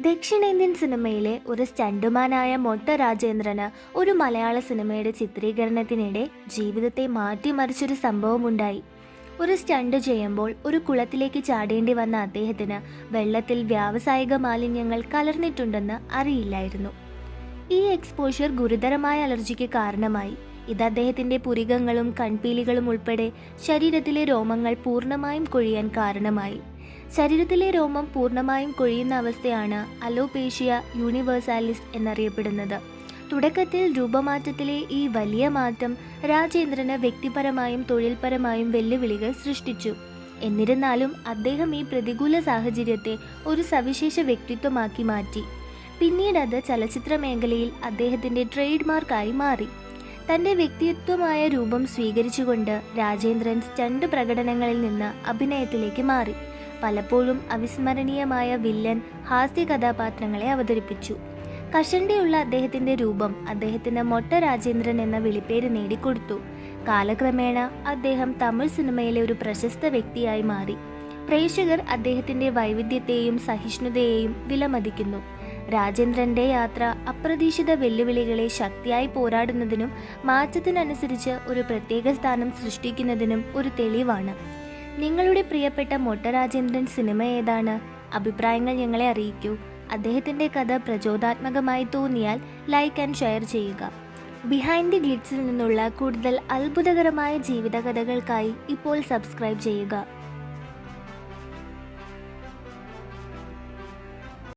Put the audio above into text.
ദക്ഷിണേന്ത്യൻ സിനിമയിലെ ഒരു സ്റ്റണ്ടുമാനായ മൊട്ട രാജേന്ദ്രന് ഒരു മലയാള സിനിമയുടെ ചിത്രീകരണത്തിനിടെ ജീവിതത്തെ മാറ്റിമറിച്ചൊരു സംഭവമുണ്ടായി. ഒരു സ്റ്റണ്ട് ചെയ്യുമ്പോൾ ഒരു കുളത്തിലേക്ക് ചാടേണ്ടി വന്ന അദ്ദേഹത്തിന് വെള്ളത്തിൽ വ്യാവസായിക മാലിന്യങ്ങൾ കലർന്നിട്ടുണ്ടെന്ന് അറിയില്ലായിരുന്നു. ഈ എക്സ്പോഷർ ഗുരുതരമായ അലർജിക്ക് കാരണമായി. ഇത് അദ്ദേഹത്തിന്റെ പുരികങ്ങളും കൺപീലികളും ഉൾപ്പെടെ ശരീരത്തിലെ രോമങ്ങൾ പൂർണമായും കൊഴിയാൻ കാരണമായി. ശരീരത്തിലെ രോമം പൂർണമായും കൊഴിയുന്ന അവസ്ഥയാണ് അലോപേഷ്യ യൂണിവേഴ്സാലിസ് എന്നറിയപ്പെടുന്നത്. തുടക്കത്തിൽ രൂപമാറ്റത്തിലെ ഈ വലിയ മാറ്റം രാജേന്ദ്രന് വ്യക്തിപരമായും തൊഴിൽപരമായും വെല്ലുവിളികൾ സൃഷ്ടിച്ചു. എന്നിരുന്നാലും അദ്ദേഹം ഈ പ്രതികൂല സാഹചര്യത്തെ ഒരു സവിശേഷ വ്യക്തിത്വമാക്കി മാറ്റി. പിന്നീട് അത് ചലച്ചിത്ര മേഖലയിൽ അദ്ദേഹത്തിന്റെ ട്രേഡ് മാർക്കായി മാറി. തന്റെ വ്യക്തിത്വമായ രൂപം സ്വീകരിച്ചുകൊണ്ട് രാജേന്ദ്രൻ സ്റ്റണ്ട് പ്രകടനങ്ങളിൽ നിന്ന് അഭിനയത്തിലേക്ക് മാറി. പലപ്പോഴും അവിസ്മരണീയമായ വില്ലൻ ഹാസ്യ കഥാപാത്രങ്ങളെ അവതരിപ്പിച്ചു. കഷണ്ടിയുള്ള അദ്ദേഹത്തിന്റെ രൂപം അദ്ദേഹത്തിന് മൊട്ട രാജേന്ദ്രൻ എന്ന വിളിപ്പേര് നേടിക്കൊടുത്തു. കാലക്രമേണ അദ്ദേഹം തമിഴ് സിനിമയിലെ ഒരു പ്രശസ്ത വ്യക്തിയായി മാറി. പ്രേക്ഷകർ അദ്ദേഹത്തിന്റെ വൈവിധ്യത്തെയും സഹിഷ്ണുതയെയും വിലമതിക്കുന്നു. രാജേന്ദ്രന്റെ യാത്ര അപ്രതീക്ഷിത വെല്ലുവിളികളെ ശക്തിയായി പോരാടുന്നതിനും മാറ്റത്തിനനുസരിച്ച് ഒരു പ്രത്യേക സ്ഥാനം സൃഷ്ടിക്കുന്നതിനും ഒരു തെളിവാണ്. നിങ്ങളുടെ പ്രിയപ്പെട്ട മൊട്ട രാജേന്ദ്രൻ സിനിമ ഏതാണ്? അഭിപ്രായങ്ങൾ ഞങ്ങളെ അറിയിക്കൂ. അദ്ദേഹത്തിന്റെ കഥ പ്രചോദാത്മകമായി തോന്നിയാൽ ലൈക്ക് ആൻഡ് ഷെയർ ചെയ്യുക. ബിഹൈൻഡ് ദി ഗ്ലിറ്റ്സിൽ നിന്നുള്ള കൂടുതൽ അത്ഭുതകരമായ ജീവിതകഥകൾക്കായി ഇപ്പോൾ സബ്സ്ക്രൈബ് ചെയ്യുക.